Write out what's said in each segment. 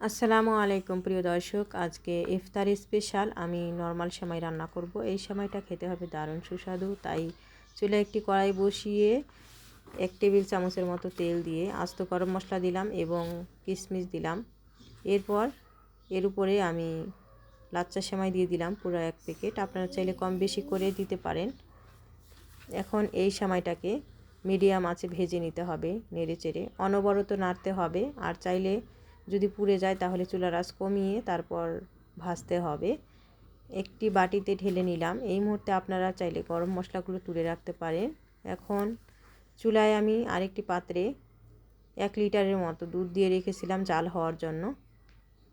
আসসালামু আলাইকুম, প্রিয় দর্শক। আজকে ইফতারি স্পেশাল। আমি নর্মাল সেমাই রান্না করব। এই সেমাইটা খেতে হবে দারুণ সুস্বাদু। তাই চুলে একটি কড়াই বসিয়ে এক টেবিল চামচের মতো তেল দিয়ে আস্ত গরম মশলা দিলাম এবং কিশমিশ দিলাম। এরপর এর উপরে আমি লাচ্চা সেমাই দিয়ে দিলাম পুরো এক প্যাকেট। আপনারা চাইলে কম বেশি করে দিতে পারেন। এখন এই সেমাইটাকে মিডিয়াম আঁচে ভেজে নিতে হবে নেড়ে চেড়ে। অনবরত নাড়তে হবে। আর চাইলে যদি পুড়ে যায় তাহলে চুলার আঁচ কমিয়ে তারপর ভাজতে হবে। একটি বাটিতে ঢেলে নিলাম। এই মুহূর্তে আপনারা চাইলে গরম মশলাগুলো তুলে রাখতে পারেন। এখন চুলায় আমি আরেকটি পাত্রে এক লিটারের মতো দুধ দিয়ে রেখেছিলাম জাল হওয়ার জন্য।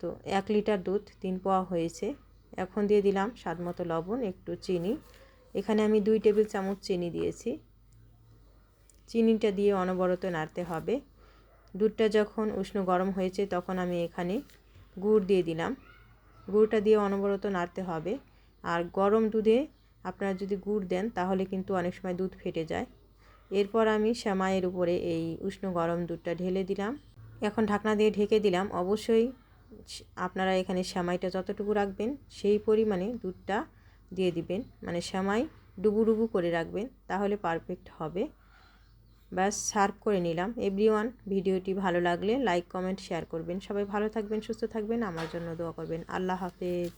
তো এক লিটার দুধ তিন পোয়া হয়েছে। এখন দিয়ে দিলাম স্বাদ মতো লবণ, একটু চিনি। এখানে আমি দুই টেবিল চামচ চিনি দিয়েছি। চিনিটা দিয়ে অনবরত নাড়তে হবে। দুধটা যখন উষ্ণ গরম হয়েছে তখন আমি এখানে গুড় দিয়ে দিলাম। গুড়টা দিয়ে অনবরত নাড়তে হবে। আর গরম দুধে আপনারা যদি গুড় দেন তাহলে কিন্তু অনেক সময় দুধ ফেটে যায়। এরপর আমি শ্যামাইয়ের উপরে এই উষ্ণ গরম দুধটা ঢেলে দিলাম। এখন ঢাকনা দিয়ে ঢেকে দিলাম। অবশ্যই আপনারা এখানে শ্যামাইটা যতটুকু রাখবেন সেই পরিমাণে দুধটা দিয়ে দিবেন। মানে শ্যামাই ডুবু ডুবু করে রাখবেন, তাহলে পারফেক্ট হবে। ব্যাস, সার্ভ করে নিলাম। এভরিওয়ান ভিডিওটি ভালো লাগলে লাইক কমেন্ট শেয়ার করবেন। সবাই ভালো থাকবেন, সুস্থ থাকবেন। আমার জন্য দোয়া করবেন। আল্লাহ হাফেজ।